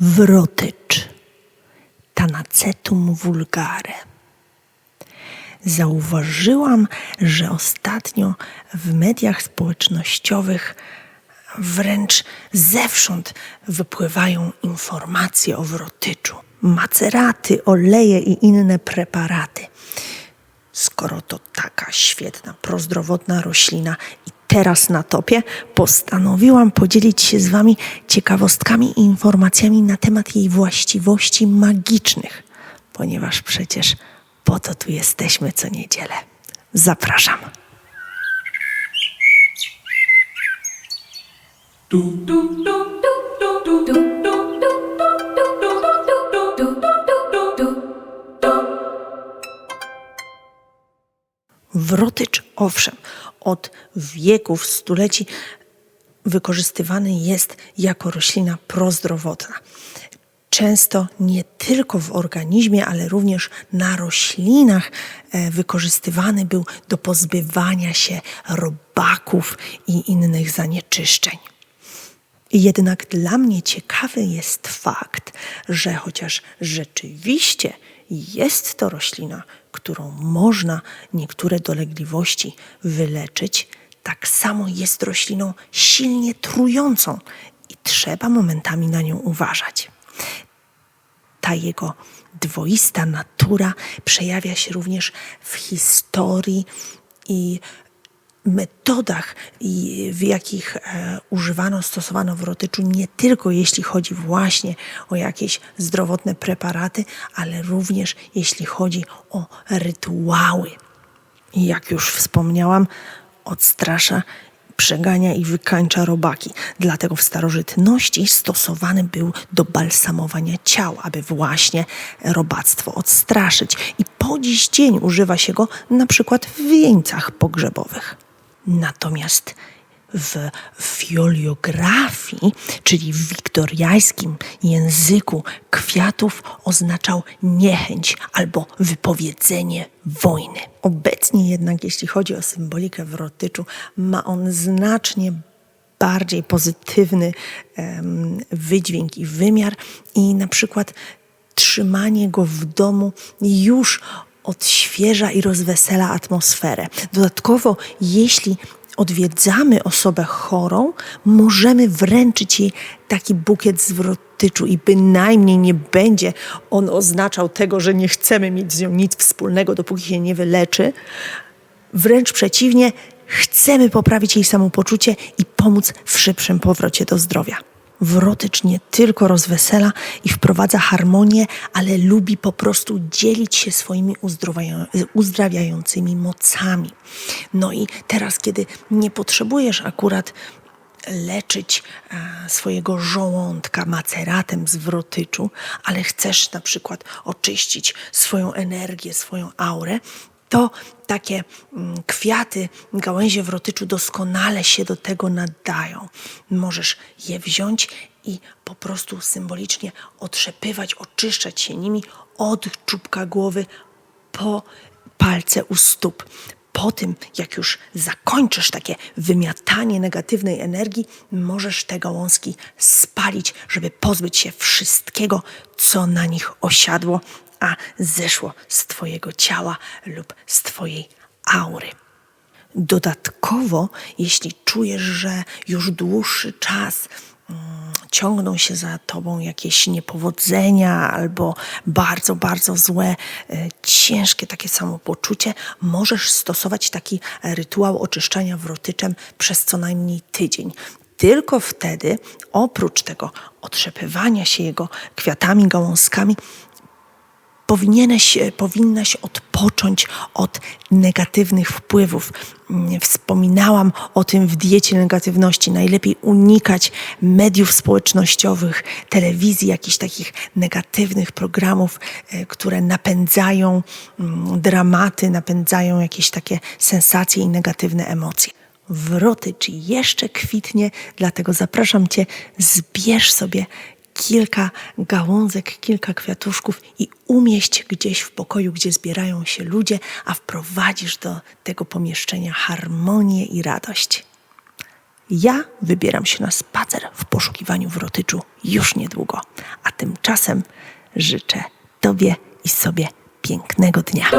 Wrotycz. Tanacetum vulgare. Zauważyłam, że ostatnio w mediach społecznościowych wręcz zewsząd wypływają informacje o wrotyczu. Maceraty, oleje i inne preparaty. Skoro to taka świetna, prozdrowotna roślina i teraz na topie, postanowiłam podzielić się z Wami ciekawostkami i informacjami na temat jej właściwości magicznych, ponieważ przecież po to tu jesteśmy co niedzielę. Zapraszam. Wrotycz, owszem, od wieków, stuleci wykorzystywany jest jako roślina prozdrowotna. Często nie tylko w organizmie, ale również na roślinach e, wykorzystywany był do pozbywania się robaków i innych zanieczyszczeń. Jednak dla mnie ciekawy jest fakt, że chociaż rzeczywiście jest to roślina, którą można niektóre dolegliwości wyleczyć, tak samo jest rośliną silnie trującą i trzeba momentami na nią uważać. Ta jego dwoista natura przejawia się również w historii i metodach, w jakich e, używano, stosowano w rotyczu, nie tylko jeśli chodzi właśnie o jakieś zdrowotne preparaty, ale również jeśli chodzi o rytuały. Jak już wspomniałam, odstrasza przegania i wykańcza robaki. Dlatego w starożytności stosowany był do balsamowania ciał, aby właśnie robactwo odstraszyć. I po dziś dzień używa się go na przykład w wieńcach pogrzebowych. Natomiast w fioliografii, czyli w wiktoriańskim języku kwiatów, oznaczał niechęć albo wypowiedzenie wojny. Obecnie jednak, jeśli chodzi o symbolikę w rotyczu, ma on znacznie bardziej pozytywny um, wydźwięk i wymiar i na przykład trzymanie go w domu już odświeża i rozwesela atmosferę. Dodatkowo, jeśli odwiedzamy osobę chorą, możemy wręczyć jej taki bukiet zwrotyczu i bynajmniej nie będzie on oznaczał tego, że nie chcemy mieć z nią nic wspólnego, dopóki się nie wyleczy. Wręcz przeciwnie, chcemy poprawić jej samopoczucie i pomóc w szybszym powrocie do zdrowia. Wrotycz nie tylko rozwesela i wprowadza harmonię, ale lubi po prostu dzielić się swoimi uzdrawiającymi mocami. No i teraz, kiedy nie potrzebujesz akurat leczyć e, swojego żołądka maceratem z wrotyczu, ale chcesz na przykład oczyścić swoją energię, swoją aurę, to takie mm, kwiaty, gałęzie w rotyczu doskonale się do tego nadają. Możesz je wziąć i po prostu symbolicznie otrzepywać, oczyszczać się nimi od czubka głowy po palce u stóp. Po tym, jak już zakończysz takie wymiatanie negatywnej energii, możesz te gałązki spalić, żeby pozbyć się wszystkiego, co na nich osiadło, a zeszło z Twojego ciała lub z Twojej aury. Dodatkowo, jeśli czujesz, że już dłuższy czas mm, ciągną się za tobą jakieś niepowodzenia albo bardzo, bardzo złe, e, ciężkie takie samopoczucie, możesz stosować taki rytuał oczyszczania wrotyczem przez co najmniej tydzień. Tylko wtedy, oprócz tego otrzepywania się jego kwiatami, gałązkami, powinieneś, e, powinnaś odpocząć od negatywnych wpływów. Mm, wspominałam o tym w diecie negatywności. Najlepiej unikać mediów społecznościowych, telewizji, jakichś takich negatywnych programów, e, które napędzają mm, dramaty, napędzają jakieś takie sensacje i negatywne emocje wroty, czy jeszcze kwitnie, dlatego zapraszam Cię, zbierz sobie kilka gałązek, kilka kwiatuszków i umieść gdzieś w pokoju, gdzie zbierają się ludzie, a wprowadzisz do tego pomieszczenia harmonię i radość. Ja wybieram się na spacer w poszukiwaniu wrotyczu już niedługo. A tymczasem życzę Tobie i sobie pięknego dnia.